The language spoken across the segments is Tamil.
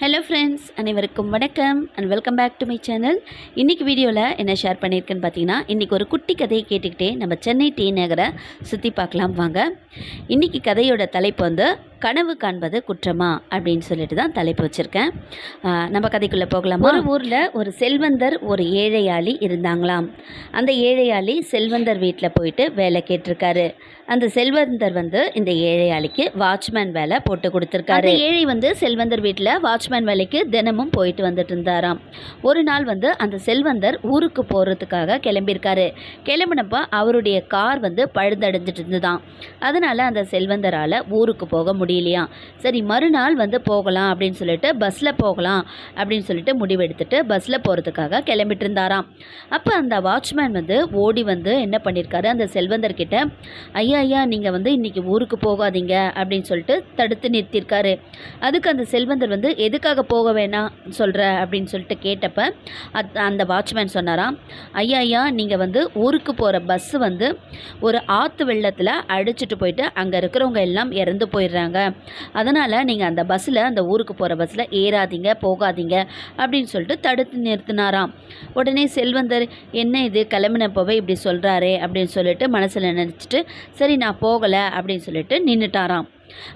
ஹலோ ஃப்ரெண்ட்ஸ் அனைவருக்கும் வணக்கம் and welcome back to my channel இன்றைக்கி வீடியோவில் என்ன ஷேர் பண்ணியிருக்கேன்னு பார்த்தீங்கன்னா இன்றைக்கி ஒரு குட்டி கதையை கேட்டுக்கிட்டே நம்ம சென்னை டி நகரை சுற்றி பார்க்கலாம் வாங்க. இன்றைக்கி கதையோட தலைப்பு வந்து கனவு காண்பது குற்றமா அப்படின்னு சொல்லிட்டு தான் தலைப்பு வச்சுருக்கேன். நம்ம கதைக்குள்ளே போகலாமா? ஒரு ஊரில் ஒரு செல்வந்தர் ஒரு ஏழையாளி இருந்தாங்களாம். அந்த ஏழையாளி செல்வந்தர் வீட்டில் போயிட்டு வேலை கேட்டிருக்காரு. அந்த செல்வந்தர் வந்து இந்த ஏழையாளிக்கு வாட்ச்மேன் வேலை போட்டு கொடுத்துருக்காரு. ஏழை வந்து செல்வந்தர் வீட்டில் வாட்ச்மேன் வேலைக்கு தினமும் போயிட்டு வந்துட்டு இருந்தாராம். ஒரு நாள் வந்து அந்த செல்வந்தர் ஊருக்கு போகிறதுக்காக கிளம்பியிருக்காரு. கிளம்பினப்போ அவருடைய கார் வந்து பழுதடைஞ்சிட்டு இருந்துதான். அதனால் அந்த செல்வந்தரால் ஊருக்கு போக முடியலையாம் சரி மறுநாள் வந்து போகலாம் அப்படின்னு சொல்லிட்டு பஸ்ஸில் போகலாம் அப்படின்னு சொல்லிட்டு முடிவெடுத்துட்டு பஸ்ஸில் போகிறதுக்காக கிளம்பிட்டு இருந்தாராம். அப்போ அந்த வாட்ச்மேன் வந்து ஓடி வந்து என்ன பண்ணியிருக்காரு? அந்த செல்வந்தர்கிட்ட ஐயா ஐயா ஐயா நீங்கள் வந்து இன்றைக்கி ஊருக்கு போகாதீங்க அப்படின்னு சொல்லிட்டு தடுத்து நிறுத்தியிருக்காரு. அதுக்கு அந்த செல்வந்தர் வந்து எதுக்காக போக வேணாம் சொல்கிற அப்படின்னு சொல்லிட்டு கேட்டப்ப அத் அந்த வாட்ச்மேன் சொன்னாராம் ஐயா ஐயா நீங்கள் வந்து ஊருக்கு போகிற பஸ்ஸு வந்து ஒரு ஆற்று வெள்ளத்தில் அடிச்சிட்டு போயிட்டு அங்கே இருக்கிறவங்க எல்லாம் இறந்து போயிடுறாங்க. அதனால் நீங்கள் அந்த பஸ்ஸில் அந்த ஊருக்கு போகிற பஸ்ஸில் ஏறாதீங்க போகாதீங்க. அப்படின்னு சொல்லிட்டு தடுத்து நிறுத்தினாராம். உடனே செல்வந்தர் என்ன இது? கிளம்பினப்போவே இப்படி சொல்கிறாரே அப்படின்னு சொல்லிட்டு மனசில் நினச்சிட்டு சரி சரி நான் போகலை அப்படின்னு சொல்லிட்டு நின்றுட்டாராம்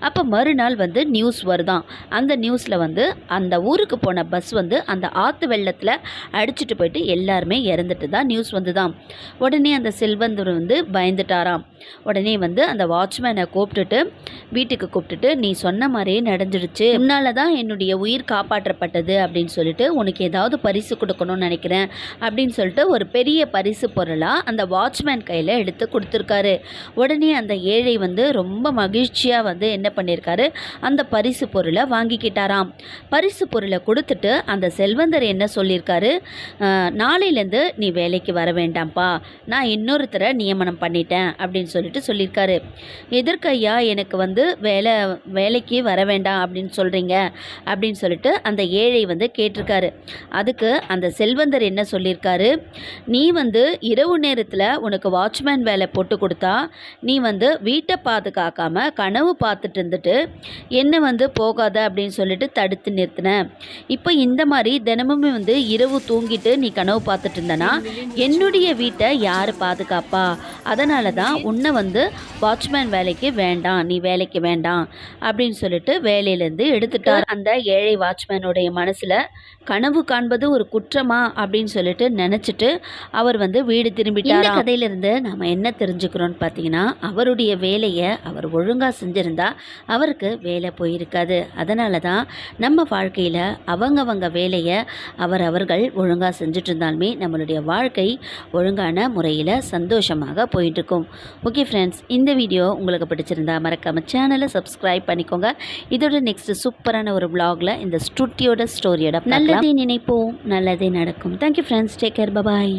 அப்போ மறுநாள் வந்து நியூஸ் வருதான். அந்த நியூஸில் வந்து அந்த ஊருக்கு போன பஸ் வந்து அந்த ஆற்று வெள்ளத்தில் அடிச்சுட்டு போயிட்டு எல்லாருமே இறந்துட்டு தான் நியூஸ் வந்துதான். உடனே அந்த செல்வந்தர் வந்து பயந்துட்டாராம். உடனே வந்து அந்த வாட்ச்மேனை கூப்பிட்டுட்டு வீட்டுக்கு கூப்பிட்டுட்டு நீ சொன்ன மாதிரியே நடந்துடுச்சு. உன்னால தான் என்னுடைய உயிர் காப்பாற்றப்பட்டது அப்படின்னு சொல்லிட்டு உனக்கு ஏதாவது பரிசு கொடுக்கணும்னு நினைக்கிறேன் அப்படின்னு சொல்லிட்டு ஒரு பெரிய பரிசு பொருளாக அந்த வாட்ச்மேன் கையில் எடுத்து கொடுத்துருக்காரு. உடனே அந்த ஏழை வந்து ரொம்ப மகிழ்ச்சியாக வந்து என்ன பண்ணியிருக்காரு அந்த பரிசு பொருளை வாங்கிக்கிட்டாராம். பரிசு பொருளை கொடுத்துட்டு அந்த செல்வந்தர் என்ன சொல்லியிருக்காரு நாளையிலேருந்து நீ வேலைக்கு வர வேண்டாம்ப்பா. நான் இன்னொருத்தரை நியமனம் பண்ணிட்டேன் அப்படின்னு சொல்லிட்டு சொல்லியிருக்காரு எதிர்க்கையா எனக்கு வந்து வேலை வேலைக்கு வர வேண்டாம் அப்படின்னு சொல்கிறீங்க அப்படின்னு சொல்லிட்டு அந்த ஏழை வந்து கேட்டிருக்காரு. அதுக்கு அந்த செல்வந்தர் என்ன சொல்லியிருக்காரு நீ வந்து இரவு நேரத்தில் உனக்கு வாட்ச்மேன் வேலை போட்டு கொடுத்தா நீ வந்து வீட்டை பாதுகாக்காமல் கனவு பார்த்து பார்த்துட்டு இருந்துட்டு என்ன வந்து போகாத? அப்படின்னு சொல்லிட்டு தடுத்து நிறுத்தினேன் இப்போ இந்த மாதிரி தினமுமே வந்து இரவு தூங்கிட்டு நீ கனவு பார்த்துட்டு இருந்தனா என்னுடைய வீட்டை யார் பாதுகாப்பா? அதனால தான் உன்னை வந்து வாட்ச்மேன் வேலைக்கு வேண்டாம் நீ வேலைக்கு வேண்டாம் அப்படின்னு சொல்லிட்டு வேலையிலேருந்து எடுத்துட்டார். அந்த ஏழை வாட்ச்மேனுடைய மனசில் கனவு காண்பது ஒரு குற்றமா? அப்படின்னு சொல்லிட்டு நினச்சிட்டு அவர் வந்து வீடு திரும்பிட்டார் இந்த கதையிலிருந்து நம்ம என்ன தெரிஞ்சுக்கிறோம்னு பார்த்தீங்கன்னா அவருடைய வேலையை அவர் ஒழுங்காக செஞ்சிருந்தா அவருக்கு வேலை போயிருக்காது. அதனால தான் நம்ம வாழ்க்கையில் அவங்கவங்க வேலையை அவர் அவர்கள் ஒழுங்காக செஞ்சுட்டு இருந்தாலுமே நம்மளுடைய வாழ்க்கை ஒழுங்கான முறையில் சந்தோஷமாக போயிட்டு இருக்கும் ஓகே ஃப்ரெண்ட்ஸ் இந்த வீடியோ உங்களுக்கு பிடிச்சிருந்தா மறக்காம சேனலை சப்ஸ்கிரைப் பண்ணிக்கோங்க. இதோட நெக்ஸ்ட் சூப்பரான ஒரு vlogல இந்த ஸ்டுட்டியோட ஸ்டோரியோட நல்லதே நினைப்போம். நல்லதே நடக்கும். Thank you friends take care bye bye